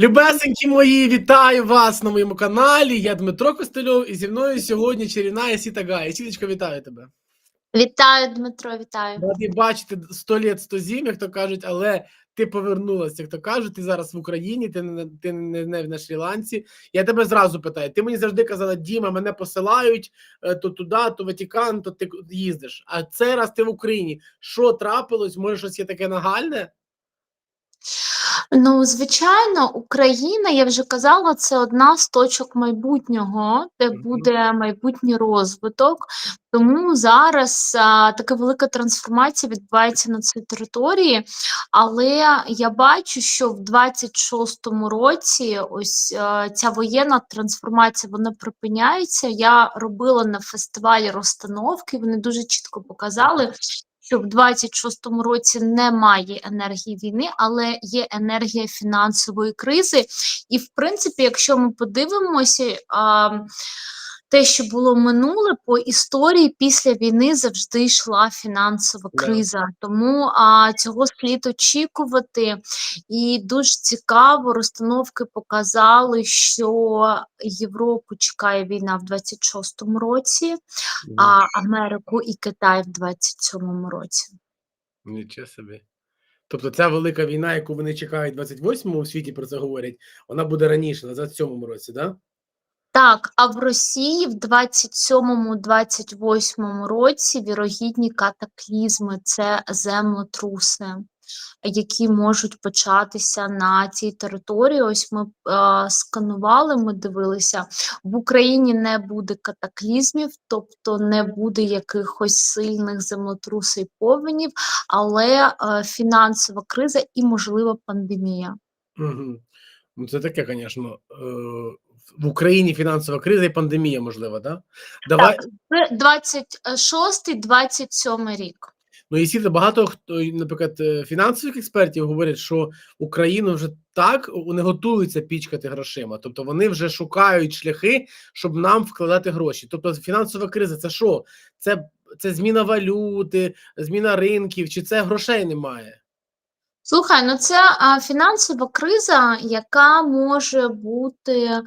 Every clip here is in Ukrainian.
Любесенькі мої, вітаю вас на моєму каналі. Я Дмитро Костельов і зі мною сьогодні чарівна Ісіта Гая. Сіточка, вітаю тебе. Вітаю, Дмитро, вітаю. Раді бачити 100 літ 100 зім, як то кажуть, але ти повернулася, як то кажуть, ти зараз в Україні, ти не, ти не, не на Шрі-Ланці. Я тебе зразу питаю: ти мені завжди казала, Діма, мене посилають е, то туди, то Ватикан, то ти їздиш. А цей раз ти в Україні. Що трапилось? Може, щось є таке нагальне? Ну, звичайно, Україна, я вже казала, це одна з точок майбутнього, де буде майбутній розвиток. Тому зараз а, така велика трансформація відбувається на цій території. Але я бачу, що в 26-му році ось а, ця воєнна трансформація вона припиняється. Я робила на фестивалі розстановки. Вони дуже чітко показали, що в 26-му році немає енергії війни, але є енергія фінансової кризи. І, в принципі, якщо ми подивимося, а, те, що було минуле по історії після війни завжди йшла фінансова криза. Тому а, цього слід очікувати. І дуже цікаво, розстановки показали, що Європу чекає війна в 26-му році, а Америку і Китай в 27-му році. Нічого собі. Тобто ця велика війна, яку вони чекають 28-му у світі про це говорять, вона буде раніше, на 27-му році, да? Так, а в Росії в 27-28 році вірогідні катаклізми це землетруси, які можуть початися на цій території. Ось ми е, сканували, ми дивилися. В Україні не буде катаклізмів, тобто не буде якихось сильних землетрусів повенів, але е, фінансова криза і, можливо, пандемія. Угу. Це таке, звісно. Е, в Україні фінансова криза і пандемія, можливо, да? Давай. Так, це 26-27 рік. Ну, і сіти багато хто, наприклад, е, фінансових експертів говорять, що Україну вже так не готуються пічкати грошима. Тобто вони вже шукають шляхи, щоб нам вкладати гроші. Тобто, фінансова криза це що? Це, це зміна валюти, зміна ринків, чи це грошей немає? Слухай, ну це фінансова криза, яка може бути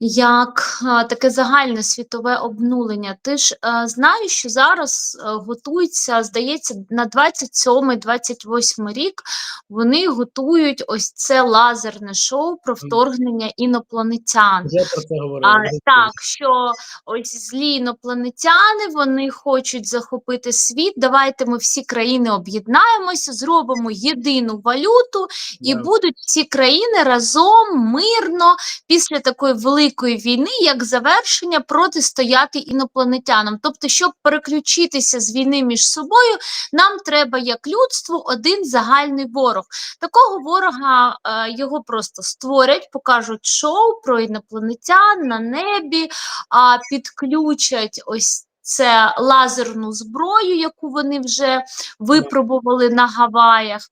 як таке загальне світове обнулення. Ти ж а, знаєш, що зараз а, готується, здається, на 27-28 рік вони готують ось це лазерне шоу про вторгнення інопланетян. Вже про це говорили. А, так, що ось злі інопланетяни вони хочуть захопити світ. Давайте ми всі країни об'єднаємося, зробимо єдину валюту, і Да. будуть всі країни разом мирно після такої великої війни, як завершення, протистояти інопланетянам. Тобто, щоб переключитися з війни між собою, нам треба як людству один загальний ворог. Такого ворога е, його просто створять, покажуть шоу про інопланетян на небі, а підключать ось. Це лазерну зброю, яку вони вже випробували на Гаваях.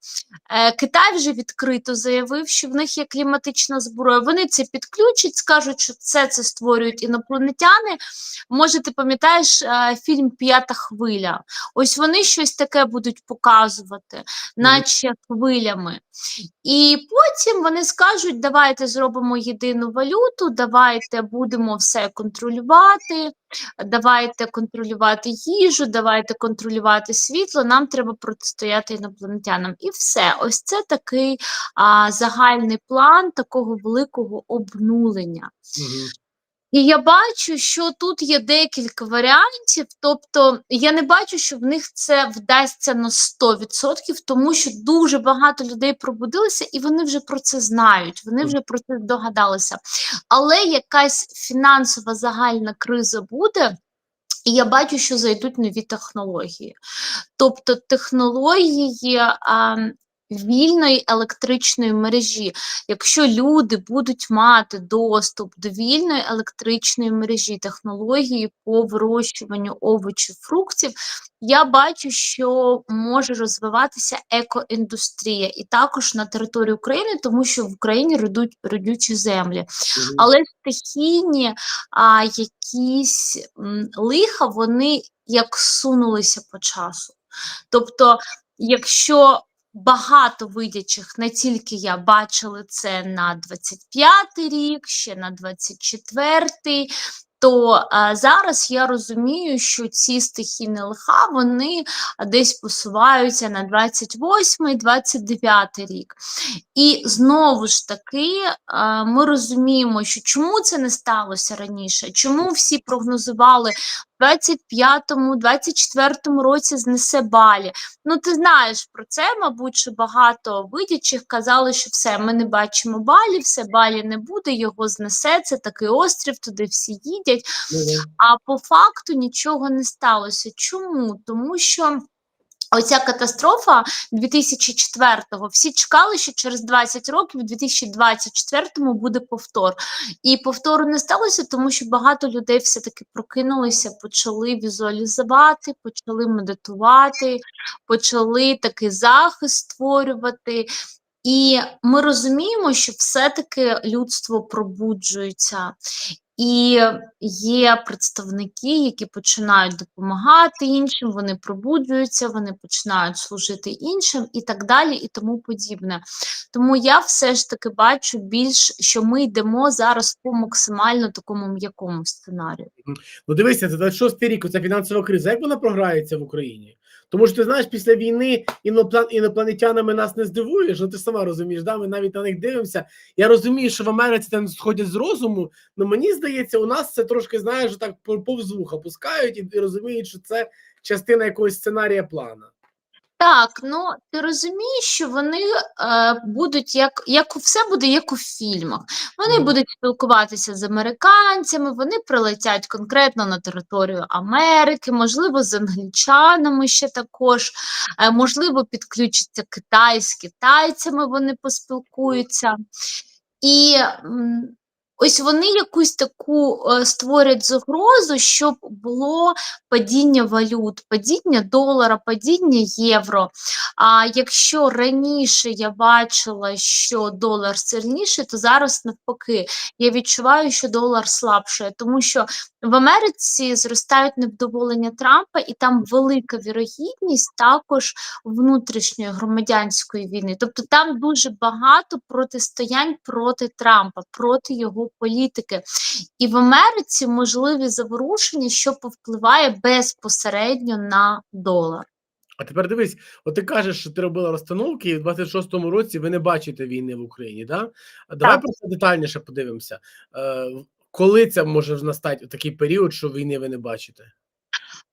Е, Китай вже відкрито заявив, що в них є кліматична зброя. Вони це підключать, скажуть, що це, це створюють інопланетяни. Може, ти пам'ятаєш е, фільм П'ята хвиля? Ось вони щось таке будуть показувати, наче хвилями. І потім вони скажуть: давайте зробимо єдину валюту, давайте будемо все контролювати, давайте контролювати їжу, давайте контролювати світло. Нам треба протистояти інопланетянам. І все. Ось це такий а, загальний план такого великого обнулення. Мгм. І я бачу, що тут є декілька варіантів. Тобто я не бачу, що в них це вдасться на 100%, тому що дуже багато людей пробудилися, і вони вже про це знають, вони вже про це догадалися. Але якась фінансова загальна криза буде. І я бачу, що зайдуть нові технології. Тобто технології а, вільної електричної мережі. Якщо люди будуть мати доступ до вільної електричної мережі, технології по вирощуванню овочів, фруктів, я бачу, що може розвиватися екоіндустрія і також на території України, тому що в Україні родуть родючі землі. Мгм. Але стихійні а, якісь м, лиха, вони як сунулися по часу. Тобто, якщо багато видячих, не тільки я бачили це на 25-й рік, ще на 24-й. То а, зараз я розумію, що ці стихійні лиха вони десь посуваються на 28-й, 29-й рік. І знову ж таки а, ми розуміємо, що чому це не сталося раніше, чому всі прогнозували в 25-му, 24-му році знесе балі. Ну, ти знаєш про це, мабуть, що багато видячих казали, що все, ми не бачимо балі, все балі не буде, його знесе, це такий острів, туди всі їдять. А по факту нічого не сталося. Чому? Тому що. Оця катастрофа 2004-го, всі чекали, що через 20 років, у 2024-му буде повтор. І повтору не сталося, тому що багато людей все-таки прокинулися, почали візуалізувати, почали медитувати, почали такий захист створювати. І ми розуміємо, що все-таки людство пробуджується. І є представники, які починають допомагати іншим, вони пробуджуються, вони починають служити іншим і так далі, і тому подібне. Тому я все ж таки бачу більш, що ми йдемо зараз по максимально такому м'якому сценарію. Ну дивися, це 26 рік, оця фінансова криза. Як вона програється в Україні? Тому що ти знаєш, після війни іноплан... інопланетянами нас не здивуєш, ну ти сама розумієш, да? ми навіть на них дивимося. Я розумію, що в Америці там сходять з розуму, але мені здається, у нас це трошки, знаєш, так повз вуха пускають і, розуміють, що це частина якогось сценарія плана. Так, ну ти розумієш, що вони е, будуть як, як все буде як у фільмах. Вони Мгм. будуть спілкуватися з американцями, вони прилетять конкретно на територію Америки, можливо, з англічанами ще також, е, можливо, підключиться Китай з китайцями, вони поспілкуються. І ось вони якусь таку е, створять загрозу, щоб було падіння валют, падіння долара, падіння євро. А якщо раніше я бачила, що долар сильніший, то зараз навпаки я відчуваю, що долар слабшає, тому що в Америці зростають невдоволення Трампа, і там велика вірогідність також внутрішньої громадянської війни. Тобто там дуже багато протистоянь проти Трампа, проти його політики. І в Америці можливі заворушення, що повпливає безпосередньо на долар. А тепер дивись, от ти кажеш, що ти робила розстановки, і в 26-му році ви не бачите війни в Україні. Да? А Давай Так. про це детальніше подивимося. Е, коли це може настати такий період, що війни ви не бачите?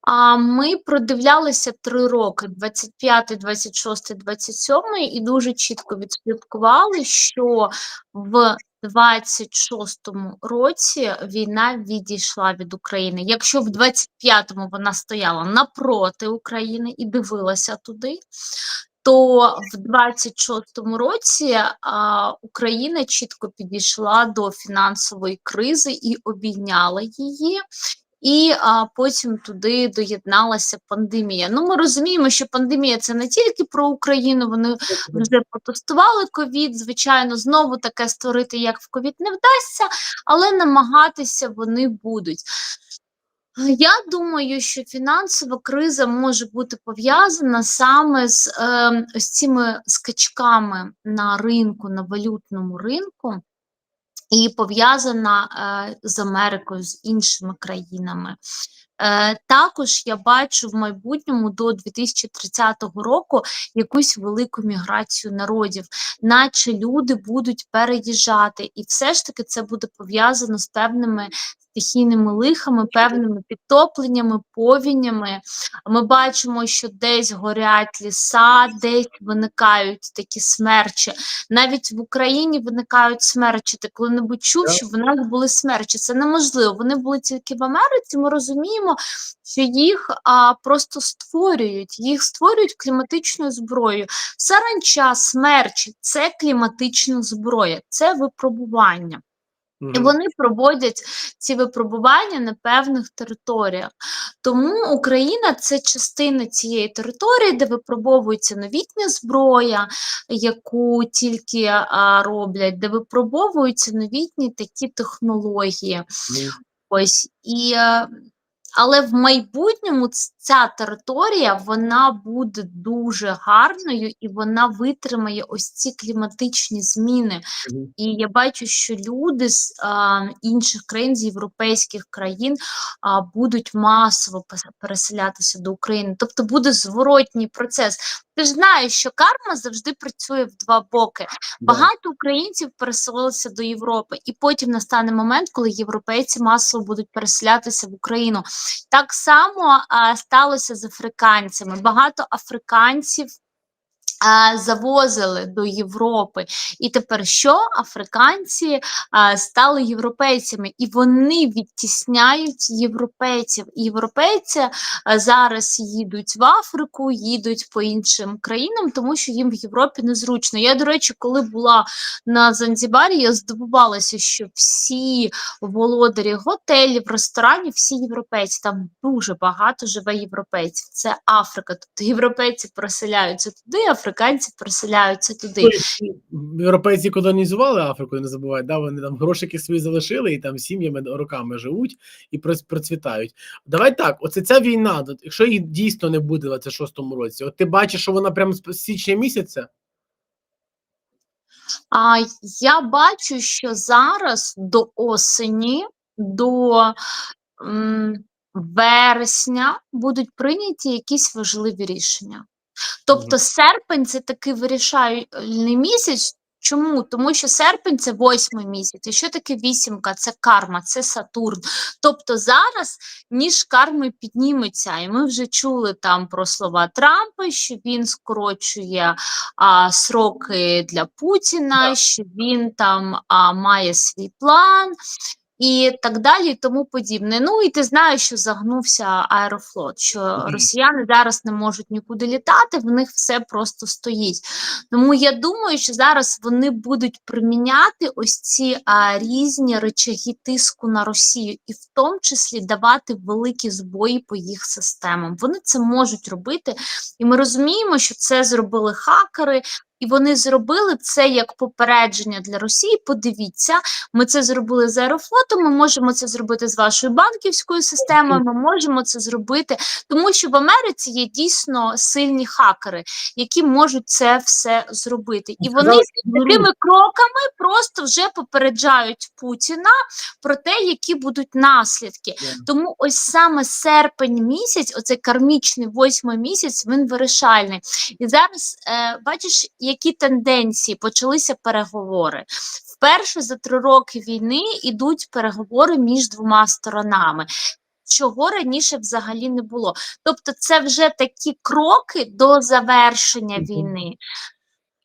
А ми продивлялися три роки: 25, 26, 27, і дуже чітко відслідкували, що в 26-му році війна відійшла від України. Якщо в 25-му вона стояла напроти України і дивилася туди, то в 26-му році а, Україна чітко підійшла до фінансової кризи і обійняла її. І а, потім туди доєдналася пандемія. Ну, ми розуміємо, що пандемія це не тільки про Україну. Вони вже протестували ковід. Звичайно, знову таке створити, як в ковід, не вдасться, але намагатися вони будуть. Я думаю, що фінансова криза може бути пов'язана саме з е, ось цими скачками на ринку, на валютному ринку, і пов'язана е, з Америкою, з іншими країнами. Е, також я бачу в майбутньому до 2030 року якусь велику міграцію народів, наче люди будуть переїжджати, і все ж таки це буде пов'язано з певними стихійними лихами, певними підтопленнями, повінями. Ми бачимо, що десь горять ліса, десь виникають такі смерчі. Навіть в Україні виникають смерчі. Ти коли-небудь чув, що в нас були смерчі. Це неможливо. Вони були тільки в Америці. Ми розуміємо, що їх а, просто створюють, їх створюють кліматичною зброєю. Саранча, смерчі це кліматична зброя, це випробування. І вони проводять ці випробування на певних територіях. Тому Україна це частина цієї території, де випробовується новітня зброя, яку тільки а, роблять, де випробовуються новітні такі технології. Ну, Ось і. е, Але в майбутньому ця територія вона буде дуже гарною і вона витримає ось ці кліматичні зміни. Мгм. І я бачу, що люди з а, інших країн, з європейських країн, а, будуть масово переселятися до України. Тобто буде зворотній процес. Ти ж знаєш, що карма завжди працює в два боки. Багато українців переселилися до Європи, і потім настане момент, коли європейці масово будуть переселятися в Україну. Так само а, сталося з африканцями. Багато африканців. Завозили до Європи, і тепер що африканці стали європейцями, і вони відтісняють європейців. Європейці зараз їдуть в Африку, їдуть по іншим країнам, тому що їм в Європі незручно. Я, до речі, коли була на Занзібарі, я здивувалася, що всі володарі готелів, ресторанів, всі європейці. Там дуже багато живе європейців. Це Африка. Тобто європейці переселяються туди, африканці переселяються туди. Тобто, Європейці колонізували Африку, не забувай, да, вони там грошики свої залишили і там сім'ями роками живуть і процвітають. Давай так, оце ця війна, якщо її дійсно не буде в 26-му році, от ти бачиш, що вона прямо з січня місяця? А я бачу, що зараз до осені, до м, вересня будуть прийняті якісь важливі рішення. Тобто серпень це такий вирішальний місяць. Чому? Тому що серпень це восьмий місяць. І що таке вісімка? Це карма, це Сатурн. Тобто зараз ніж карми підніметься, і ми вже чули там про слова Трампа, що він скорочує а, сроки для Путіна, що він там а, має свій план. І так далі, і тому подібне. Ну і ти знаєш, що загнувся аерофлот, що Мгм. росіяни зараз не можуть нікуди літати, в них все просто стоїть. Тому я думаю, що зараз вони будуть приміняти ось ці а, різні речаги тиску на Росію, і в тому числі давати великі збої по їх системам. Вони це можуть робити, і ми розуміємо, що це зробили хакери. І вони зробили це як попередження для Росії. Подивіться, ми це зробили з аерофлотом. Ми можемо це зробити з вашою банківською системою. Ми можемо це зробити, тому що в Америці є дійсно сильні хакери, які можуть це все зробити. І вони такими кроками просто вже попереджають Путіна про те, які будуть наслідки. Тому ось саме серпень місяць, оцей кармічний восьмий місяць, він вирішальний. І зараз е, бачиш, які тенденції почалися переговори. Вперше за три роки війни йдуть переговори між двома сторонами. Чого раніше взагалі не було. Тобто, це вже такі кроки до завершення війни.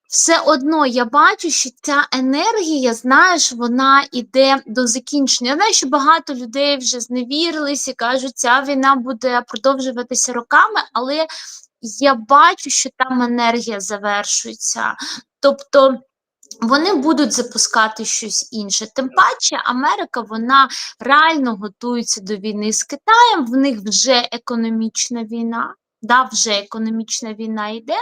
Все одно я бачу, що ця енергія, знаєш, вона йде до закінчення. Я знаю, що багато людей вже зневірились і кажуть, ця війна буде продовжуватися роками, але я бачу, що там енергія завершується. Тобто вони будуть запускати щось інше. Тим паче, Америка вона реально готується до війни з Китаєм. В них вже економічна війна. Да, вже економічна війна йде,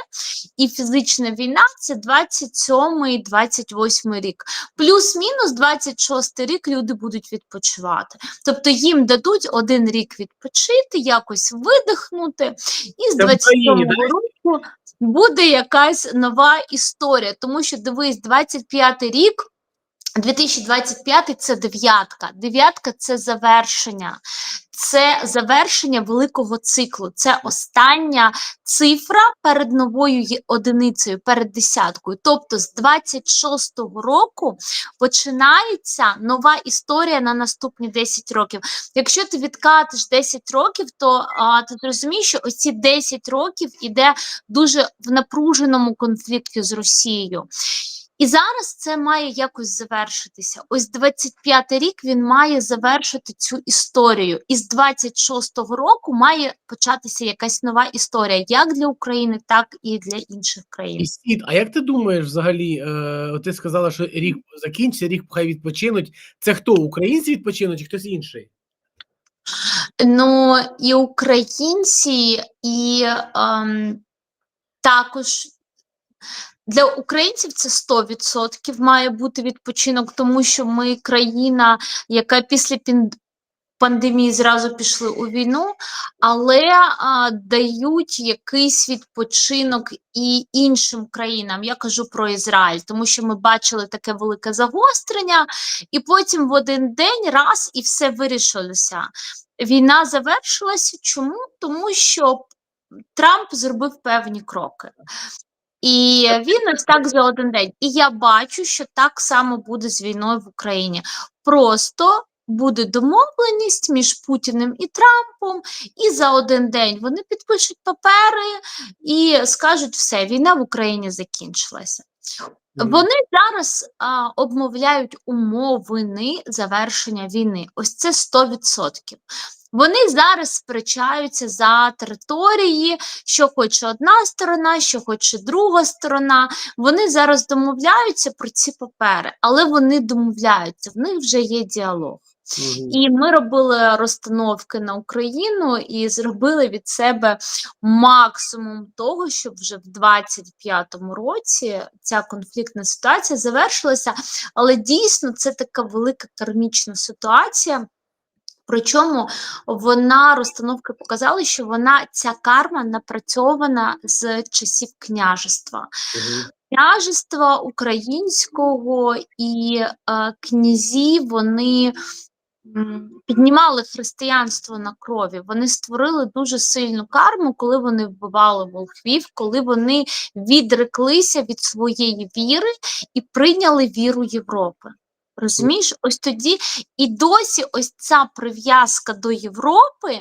і фізична війна це 27-28 рік. Плюс-мінус 26 рік люди будуть відпочивати. Тобто їм дадуть один рік відпочити, якось видихнути, і з Це в Україні, 27 року буде якась нова історія. Тому що дивись, 25 рік. 2025 це дев'ятка. Дев'ятка це завершення, це завершення великого циклу. Це остання цифра перед новою одиницею, перед десяткою. Тобто з 26-го року починається нова історія на наступні 10 років. Якщо ти відкатиш 10 років, то а, ти зрозумієш, що ось ці 10 років іде дуже в напруженому конфлікті з Росією. І зараз це має якось завершитися. Ось 25-й рік він має завершити цю історію. І з 26-го року має початися якась нова історія, як для України, так і для інших країн. І Сід, а як ти думаєш взагалі? Е, ти сказала, що рік закінчиться, рік хай відпочинуть. Це хто? Українці відпочинуть чи хтось інший? Ну і українці, і ем, також для українців це 100% має бути відпочинок, тому що ми країна, яка після пандемії зразу пішли у війну, але а, дають якийсь відпочинок і іншим країнам. Я кажу про Ізраїль, тому що ми бачили таке велике загострення, і потім в один день раз і все вирішилося. Війна завершилася. Чому? Тому що Трамп зробив певні кроки. І він ось так за один день. І я бачу, що так само буде з війною в Україні. Просто буде домовленість між Путіним і Трампом, і за один день вони підпишуть папери і скажуть, все, війна в Україні закінчилася. Вони зараз а, обмовляють умовини завершення війни. Ось це 100%. Вони зараз сперечаються за території, що хоче одна сторона, що хоче друга сторона. Вони зараз домовляються про ці папери, але вони домовляються, в них вже є діалог. Мгм. І ми робили розстановки на Україну і зробили від себе максимум того, щоб вже в 25-му році ця конфліктна ситуація завершилася. Але дійсно це така велика кармічна ситуація. Причому вона розстановки показали, що вона ця карма напрацьована з часів княжества Мгм. княжества українського і е, князі вони м, піднімали християнство на крові. Вони створили дуже сильну карму, коли вони вбивали волхвів, коли вони відреклися від своєї віри і прийняли віру Європи. Розумієш, ось тоді і досі ось ця прив'язка до Європи.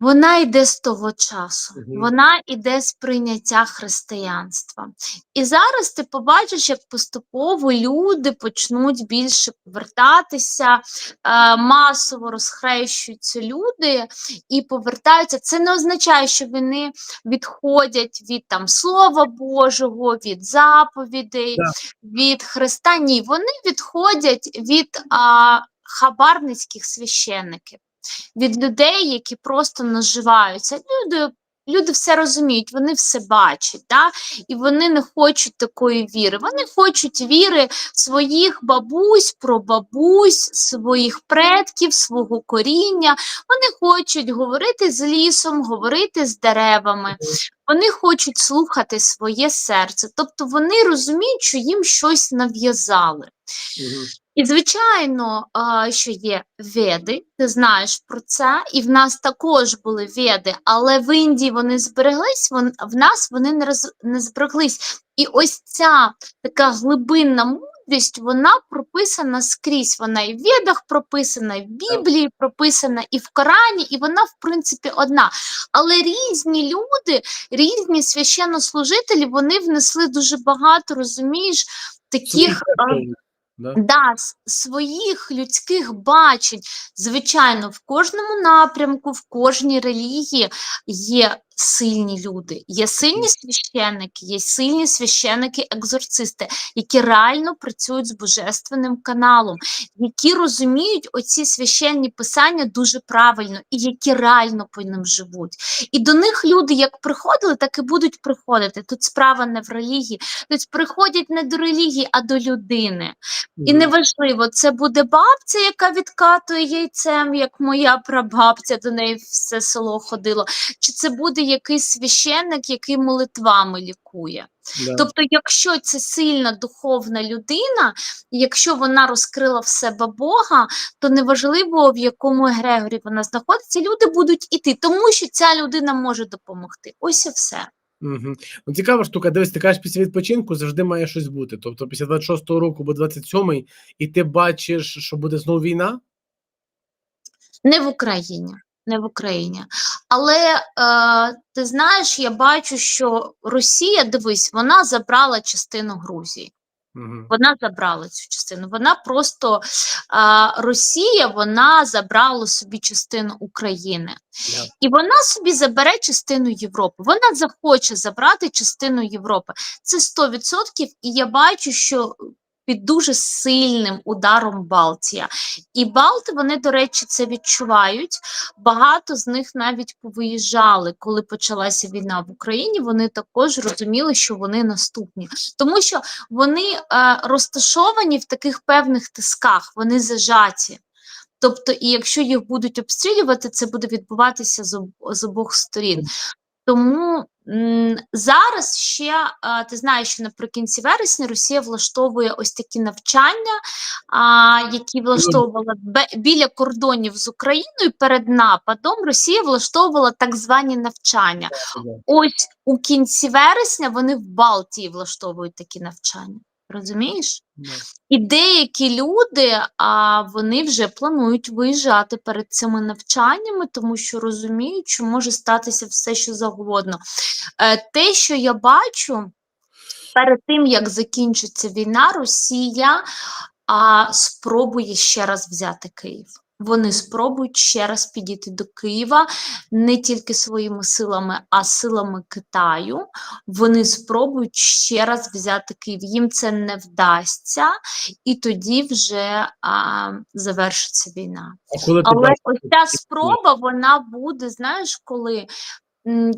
Вона йде з того часу, вона йде з прийняття християнства. І зараз ти побачиш, як поступово люди почнуть більше повертатися, е, масово розхрещуються люди і повертаються. Це не означає, що вони відходять від там Слова Божого, від заповідей, Да. від Христа. Ні, вони відходять від а, хабарницьких священників від людей, які просто наживаються. Люди, люди все розуміють, вони все бачать, да? і вони не хочуть такої віри. Вони хочуть віри своїх бабусь, прабабусь, своїх предків, свого коріння. Вони хочуть говорити з лісом, говорити з деревами. Вони хочуть слухати своє серце. Тобто вони розуміють, що їм щось нав'язали. І, звичайно, що є веди, ти знаєш про це, і в нас також були веди, але в Індії вони збереглись, в нас вони не, роз, не збереглись. І ось ця така глибинна мудрість, вона прописана скрізь. Вона і в ведах прописана, і в Біблії прописана, і в Корані, і вона, в принципі, одна. Але різні люди, різні священнослужителі, вони внесли дуже багато, розумієш, таких. Да? Да, своїх людських бачень. Звичайно, в кожному напрямку, в кожній релігії є сильні люди, є сильні священники, є сильні священники-екзорцисти, які реально працюють з божественним каналом, які розуміють оці священні писання дуже правильно і які реально по ним живуть. І до них люди як приходили, так і будуть приходити. Тут справа не в релігії, тут приходять не до релігії, а до людини. І неважливо, це буде бабця, яка відкатує яйцем, як моя прабабця до неї все село ходило, чи це буде якийсь священник, який молитвами лікує. Да. Тобто, якщо це сильна духовна людина, якщо вона розкрила в себе Бога, то неважливо, в якому егрегорі вона знаходиться, люди будуть іти, тому що ця людина може допомогти. Ось і все. Мгм. Ну, цікава штука, дивись, ти кажеш, після відпочинку завжди має щось бути. Тобто після 26-го року або 27-й, і ти бачиш, що буде знову війна? Не в Україні. Не в Україні. Але е, ти знаєш, я бачу, що Росія, дивись, вона забрала частину Грузії. Мгм. Вона забрала цю частину. Вона просто а, Росія вона забрала собі частину України. Да. І вона собі забере частину Європи. Вона захоче забрати частину Європи. Це 100%. І я бачу, що під дуже сильним ударом Балтія. І Балти, вони, до речі, це відчувають. Багато з них навіть повиїжджали, коли почалася війна в Україні. Вони також розуміли, що вони наступні, тому що вони е, розташовані в таких певних тисках, вони зажаті. Тобто, і якщо їх будуть обстрілювати, це буде відбуватися з, об- з обох сторін. Тому зараз ще ти знаєш, що наприкінці вересня Росія влаштовує ось такі навчання, які влаштовувала біля кордонів з Україною перед нападом. Росія влаштовувала так звані навчання. Ось у кінці вересня вони в Балтії влаштовують такі навчання. Розумієш? Yes. І деякі люди, а вони вже планують виїжджати перед цими навчаннями, тому що розуміють, що може статися все, що завгодно. Е, те, що я бачу, перед тим як закінчиться війна, Росія а, спробує ще раз взяти Київ. Вони спробують ще раз підійти до Києва не тільки своїми силами, а силами Китаю. Вони спробують ще раз взяти Київ. Їм це не вдасться, і тоді вже а, завершиться війна. Але ось ця спроба, вона буде, знаєш, коли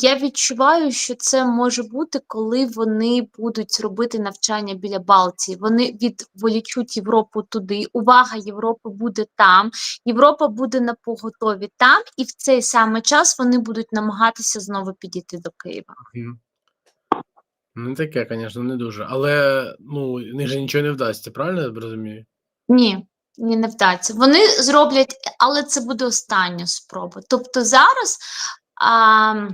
я відчуваю, що це може бути, коли вони будуть робити навчання біля Балтії. Вони відволічуть Європу туди. Увага Європи буде там. Європа буде на поготові там, і в цей самий час вони будуть намагатися знову підійти до Києва. Мгм. Ну, таке, звісно, не дуже. Але ну, них же нічого не вдасться, правильно я розумію? Ні, ні, не вдасться. Вони зроблять, але це буде остання спроба. Тобто зараз, а,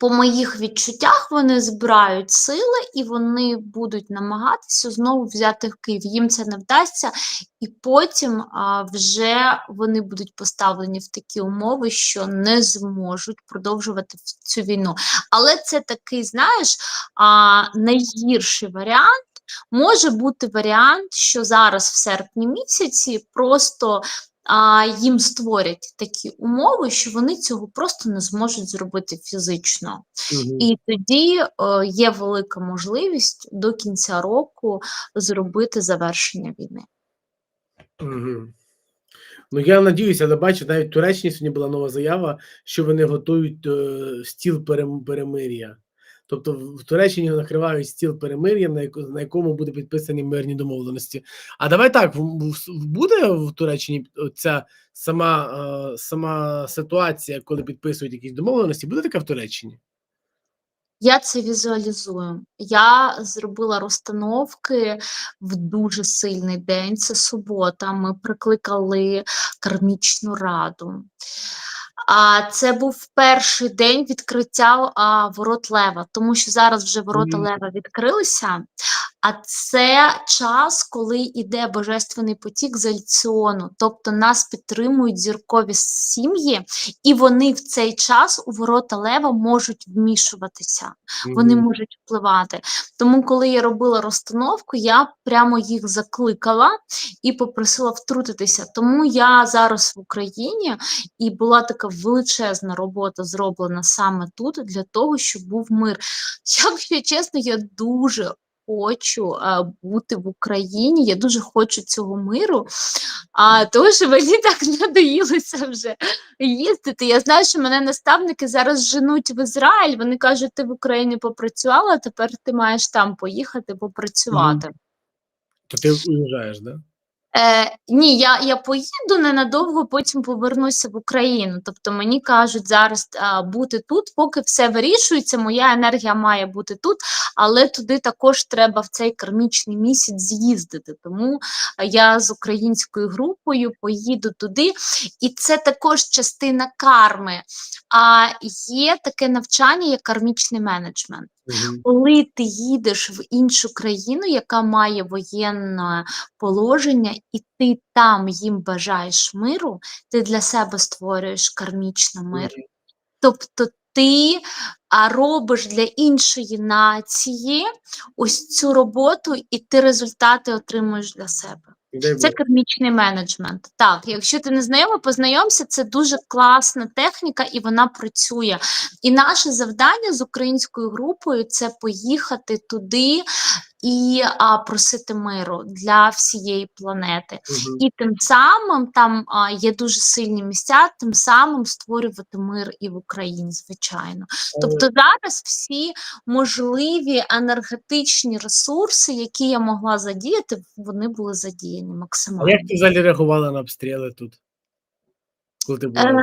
по моїх відчуттях, вони збирають сили і вони будуть намагатися знову взяти Київ. Їм це не вдасться, і потім а, вже вони будуть поставлені в такі умови, що не зможуть продовжувати цю війну. Але це такий, знаєш, а, найгірший варіант. Може бути варіант, що зараз в серпні місяці просто а, їм створять такі умови, що вони цього просто не зможуть зробити фізично. Мгм. І тоді е, є велика можливість до кінця року зробити завершення війни. Мгм. Ну, я надіюся, але бачу, навіть в Туреччині сьогодні була нова заява, що вони готують е, стіл перем- перемир'я. Тобто в Туреччині накривають стіл перемир'я, на, яко- на якому буде підписані мирні домовленості. А давай так: буде в Туреччині ця сама, е, сама ситуація, коли підписують якісь домовленості, буде така в Туреччині? Я це візуалізую. Я зробила розстановки в дуже сильний день. Це субота. Ми прикликали кармічну раду. А це був перший день відкриття а, ворот Лева, тому що зараз вже ворота Мгм. Лева відкрилися. А це час, коли йде божественний потік з Альціону, тобто нас підтримують зіркові сім'ї, і вони в цей час у ворота Лева можуть вмішуватися вони можуть впливати. Тому, коли я робила розстановку, я прямо їх закликала і попросила втрутитися. Тому я зараз в Україні і була така величезна робота зроблена саме тут для того, щоб був мир. Якщо чесно, я дуже. Хочу а, бути в Україні, я дуже хочу цього миру, а тому що мені так надоїлося вже їздити. Я знаю, що мене наставники зараз женуть в Ізраїль. Вони кажуть, ти в Україні попрацювала, тепер ти маєш там поїхати попрацювати. То ти уїжджаєш, да? Е, ні, я, я поїду ненадовго, потім повернуся в Україну. Тобто мені кажуть зараз а, бути тут, поки все вирішується, моя енергія має бути тут, але туди також треба в цей кармічний місяць з'їздити. Тому я з українською групою поїду туди, і це також частина карми. А є таке навчання, як кармічний менеджмент. Коли ти їдеш в іншу країну, яка має воєнне положення, і ти там їм бажаєш миру, ти для себе створюєш кармічний мир. Тобто ти робиш для іншої нації ось цю роботу, і ти результати отримуєш для себе. Це кермічний кармічний менеджмент. Так, якщо ти не знайома, познайомся, це дуже класна техніка і вона працює. І наше завдання з українською групою це поїхати туди і а, просити миру для всієї планети. Мгм. І тим самим там а, є дуже сильні місця, тим самим створювати мир і в Україні, звичайно. Тобто зараз всі можливі енергетичні ресурси, які я могла задіяти, вони були задіяні максимально. А як ти взагалі реагувала на обстріли тут? коли ти була Е,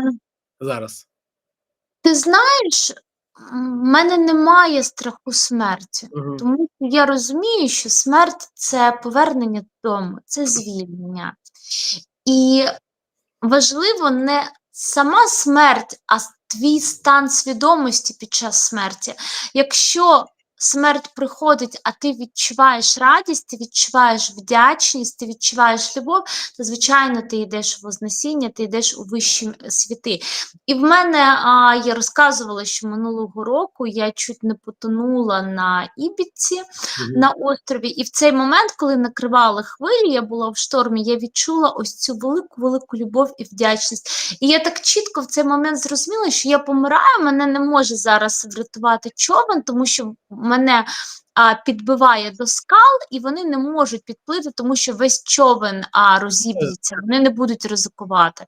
зараз? ти знаєш, в мене немає страху смерті. Мгм. Тому що я розумію, що смерть це повернення додому, це звільнення. І важливо не сама смерть, а твій стан свідомості під час смерті. Якщо смерть приходить, а ти відчуваєш радість, ти відчуваєш вдячність, ти відчуваєш любов, то звичайно ти йдеш в Вознесіння, ти йдеш у вищі світи. І в мене а, я розказувала, що минулого року я чуть не потонула на Ібіці Мгм. на острові. І в цей момент, коли накривали хвилі, я була в штормі, я відчула ось цю велику велику любов і вдячність. І я так чітко в цей момент зрозуміла, що я помираю, мене не може зараз врятувати човен, тому що мене. А, підбиває до скал, і вони не можуть підплити, тому що весь човен а, розіб'ється, вони не будуть ризикувати.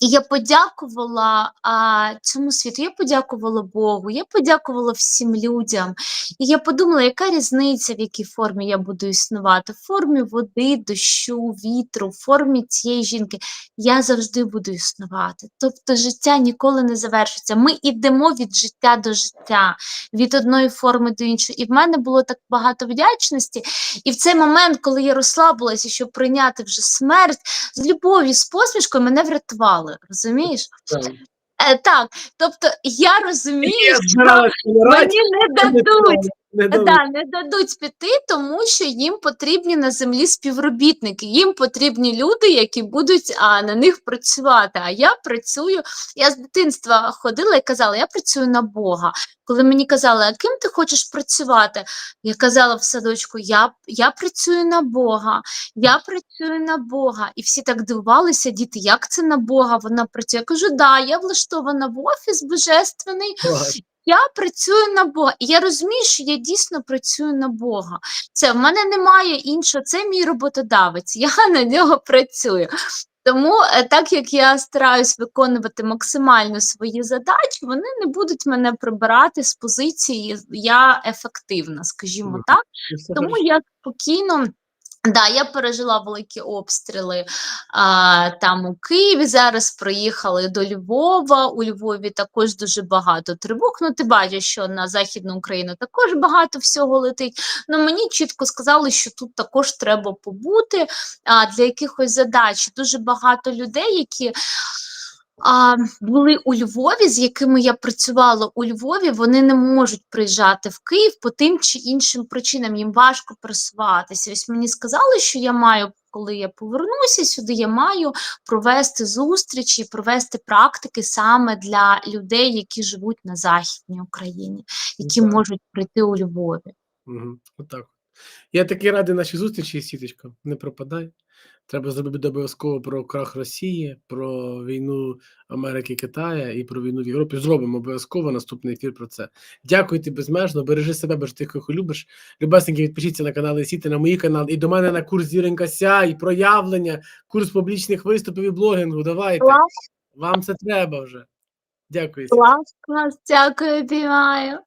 І я подякувала а, цьому світу, я подякувала Богу, я подякувала всім людям. І я подумала, яка різниця, в якій формі я буду існувати? В формі води, дощу, вітру, в формі цієї жінки. Я завжди буду існувати. Тобто життя ніколи не завершиться. Ми йдемо від життя до життя, від одної форми до іншої. І в мене було так багато вдячності. І в цей момент, коли я розслабилася, щоб прийняти вже смерть, з любов'ю, з посмішкою мене врятували. Розумієш? Так. Е, так, тобто я розумію, що мені не а не дадуть. Да, не дадуть піти, тому що їм потрібні на землі співробітники, їм потрібні люди, які будуть а, на них працювати. А я працюю. Я з дитинства ходила і казала, я працюю на Бога. Коли мені казали, а ким ти хочеш працювати? Я казала в садочку, я, я працюю на Бога, я працюю на Бога. І всі так дивувалися, діти, як це на Бога вона працює? Я кажу, да, я влаштована в офіс божественний. Я працюю на Бога. І я розумію, що я дійсно працюю на Бога. Це в мене немає іншого, це мій роботодавець, я на нього працюю. Тому, е, так як я стараюсь виконувати максимально свої задачі, вони не будуть мене прибирати з позиції я ефективна, скажімо так. Ну, Тому я спокійно. Да, я пережила великі обстріли а, там у Києві. Зараз приїхали до Львова. У Львові також дуже багато тривог. Ну, ти бачиш, що на Західну Україну також багато всього летить. Ну мені чітко сказали, що тут також треба побути а, для якихось задач. Дуже багато людей, які. А, були у Львові, з якими я працювала у Львові, вони не можуть приїжджати в Київ по тим чи іншим причинам. Їм важко пересуватися. Ось мені сказали, що я маю, коли я повернуся сюди, я маю провести зустрічі, провести практики саме для людей, які живуть на Західній Україні, які так. можуть прийти у Львові. Мгм. Отак. Я такий радий нашій зустрічі, сіточка. Не пропадай. Треба зробити обов'язково про крах Росії, про війну Америки і Китаю і про війну в Європі. Зробимо обов'язково наступний ефір про це. Дякую тобі безмежно. Бережи себе, бережи тих, кого любиш. Любесненькі, підпишіться на канали Сіти, на мої канали, і до мене на курс Зіренька Сяй, проявлення, курс публічних виступів і блогінгу. Давайте. Вам це треба вже. Дякую. Дякую, обіймаю.